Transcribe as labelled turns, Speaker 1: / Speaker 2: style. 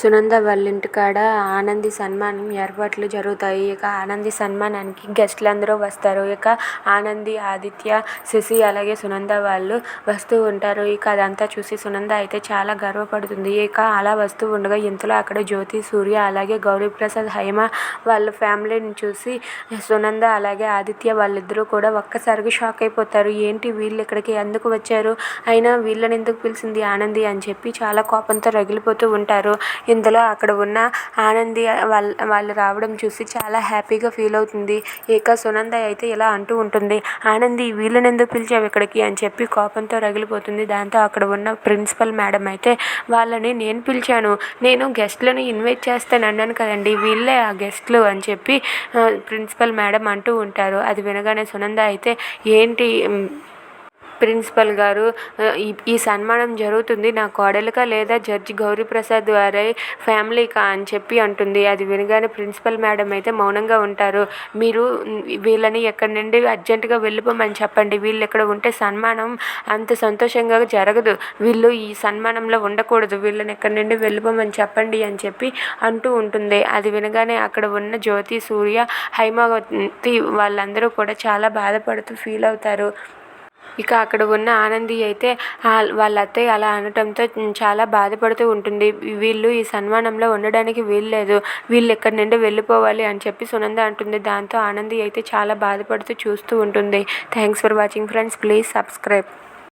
Speaker 1: సునంద వాళ్ళ ఇంటికాడ ఆనంది సన్మానం ఏర్పాట్లు జరుగుతాయి. ఇక ఆనంది సన్మానానికి గెస్ట్లు అందరూ వస్తారు. ఇక ఆనంది ఆదిత్య శశి అలాగే సునంద వాళ్ళు వస్తూ ఉంటారు. ఇక అదంతా చూసి సునంద అయితే చాలా గర్వపడుతుంది. ఇక అలా వస్తూ ఉండగా ఇంతలో అక్కడ జ్యోతి సూర్య అలాగే గౌరీప్రసాద్ హైమ వాళ్ళ ఫ్యామిలీని చూసి సునంద అలాగే ఆదిత్య వాళ్ళిద్దరూ కూడా ఒక్కసారిగా షాక్ అయిపోతారు. ఏంటి వీళ్ళు ఇక్కడికి ఎందుకు వచ్చారు? అయినా వీళ్ళని ఎందుకు పిలిచింది ఆనంది అని చెప్పి చాలా కోపంతో రగిలిపోతూ ఉంటారు. ఇందులో అక్కడ ఉన్న ఆనంది వాళ్ళ వాళ్ళు రావడం చూసి చాలా హ్యాపీగా ఫీల్ అవుతుంది. ఇక సునంద అయితే ఇలా అంటూ ఉంటుంది. ఆనంది వీళ్ళని ఎందుకు పిలిచావు ఇక్కడికి? అని చెప్పి కోపంతో రగిలిపోతుంది. దాంతో అక్కడ ఉన్న ప్రిన్సిపల్ మేడం అయితే వాళ్ళని నేను పిలిచాను. నేను గెస్ట్లను ఇన్వైట్ చేస్తాను అన్నాను కదండి. వీళ్ళే ఆ గెస్ట్లు అని చెప్పి ప్రిన్సిపల్ మేడం అంటూ ఉంటారు. అది వినగానే సునంద అయితే ఏంటి ప్రిన్సిపల్ గారు ఈ సన్మానం జరుగుతుంది. నా కోడలికా లేదా జడ్జి గౌరీప్రసాద్ వారి ఫ్యామిలీకా అని చెప్పి అంటుంది. అది వినగానే ప్రిన్సిపల్ మేడం అయితే మౌనంగా ఉంటారు. మీరు వీళ్ళని ఎక్కడి నుండి అర్జెంటుగా వెళ్ళిపోమని చెప్పండి. వీళ్ళు ఇక్కడ ఉంటే సన్మానం అంత సంతోషంగా జరగదు. వీళ్ళు ఈ సన్మానంలో ఉండకూడదు. వీళ్ళని ఎక్కడి నుండి వెళ్ళిపోమని చెప్పండి అని చెప్పి అంటూ ఉంటుంది. అది వినగానే అక్కడ ఉన్న జ్యోతి సూర్య హైమావతి వాళ్ళందరూ కూడా చాలా బాధపడుతూ ఫీల్ అవుతారు. ఇక అక్కడ ఉన్న ఆనంది అయితే వాళ్ళ అత్తయ్య అలా అనటంతో చాలా బాధపడుతూ ఉంటుంది. వీళ్ళు ఈ సన్మానంలో ఉండడానికి వీల్లేదు. వీళ్ళు ఎక్కడి నుండి వెళ్ళిపోవాలి అని చెప్పి సునంద అంటుంది. దాంతో ఆనంది అయితే చాలా బాధపడుతూ చూస్తూ ఉంటుంది. Thanks for watching friends please subscribe